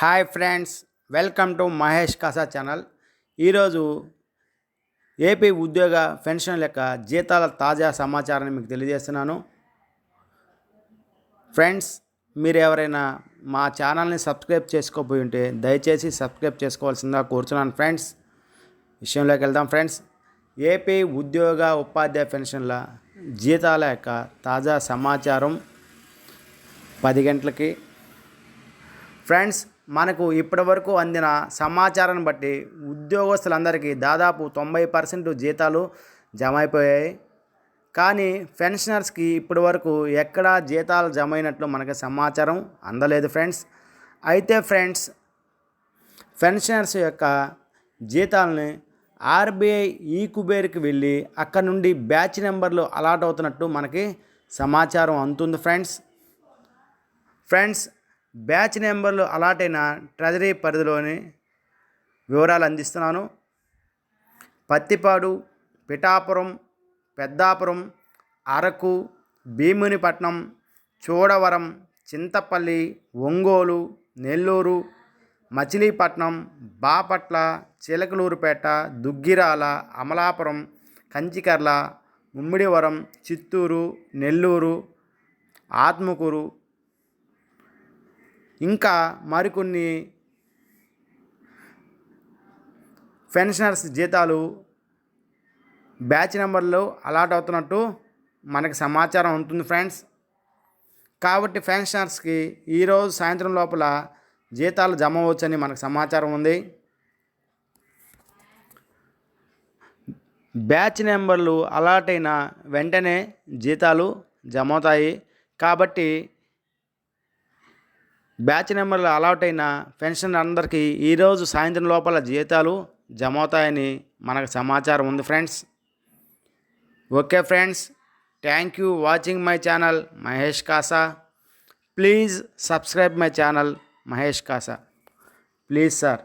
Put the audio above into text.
Hi friends welcome to Mahesh Kasa channel. ఈరోజు AP ఉద్యోగ pension లెక్క జీతాల తాజా సమాచారాన్ని మీకు తెలియజేస్తున్నాను. ఫ్రెండ్స్ మీరు ఎవరైనా మా ఛానల్ని సబ్స్క్రైబ్ చేసుకోపోయి ఉంటే దయచేసి సబ్స్క్రైబ్ చేసుకోవాల్సిందిగా కోరుతున్నాను ఫ్రెండ్స్. విషయంలోకి వెళ్దాం ఫ్రెండ్స్. ఏపీ ఉద్యోగ ఉపాధ్యాయ పెన్షన్ల జీతాల యొక్క తాజా సమాచారం పది గంటలకి. ఫ్రెండ్స్ మనకు ఇప్పటివరకు అందిన సమాచారాన్ని బట్టి ఉద్యోగస్తులందరికీ దాదాపు తొంభై పర్సెంట్ జీతాలు జమ అయిపోయాయి కానీ పెన్షనర్స్కి ఇప్పటి వరకు ఎక్కడా జీతాలు జమ అయినట్లు మనకి సమాచారం అందలేదు ఫ్రెండ్స్. అయితే ఫ్రెండ్స్ పెన్షనర్స్ యొక్క జీతాలని ఆర్బీఐ ఈ కుబేర్కి వెళ్ళి అక్కడ నుండి బ్యాచ్ నెంబర్లు అలాట్ అవుతున్నట్టు మనకి సమాచారం అందుతుంది ఫ్రెండ్స్. ఫ్రెండ్స్ బ్యాచ్ నెంబర్లు అలాటైన ట్రెజరీ పరిధిలోని వివరాలు అందిస్తున్నాను. పత్తిపాడు పిఠాపురం పెద్దాపురం అరకు భీమునిపట్నం చూడవరం చింతపల్లి ఒంగోలు నెల్లూరు మచిలీపట్నం బాపట్ల చిలకలూరుపేట దుగ్గిరాల అమలాపురం కంచికర్ల ముమ్మిడివరం చిత్తూరు నెల్లూరు ఆత్మకూరు ఇంకా మరికొన్ని పెన్షనర్స్ జీతాలు బ్యాచ్ నెంబర్లో అలాట్ అవుతున్నట్టు మనకి సమాచారం ఉంటుంది ఫ్రెండ్స్. కాబట్టి పెన్షనర్స్కి ఈరోజు సాయంత్రం లోపల జీతాలు జమ అవ్వచ్చని మనకు సమాచారం ఉంది. బ్యాచ్ నెంబర్లు అలాట్ అయిన వెంటనే జీతాలు జమ అవుతాయి. కాబట్టి బ్యాచ్ నెంబర్లు అలాట్ అయిన పెన్షన్ అందరికీ ఈరోజు సాయంత్రం లోపల జీతాలు జమ అవుతాయని మనకు సమాచారం ఉంది friends. Okay friends thank you watching my channel Mahesh Kasa. Please subscribe my channel Mahesh Kasa. Please sir.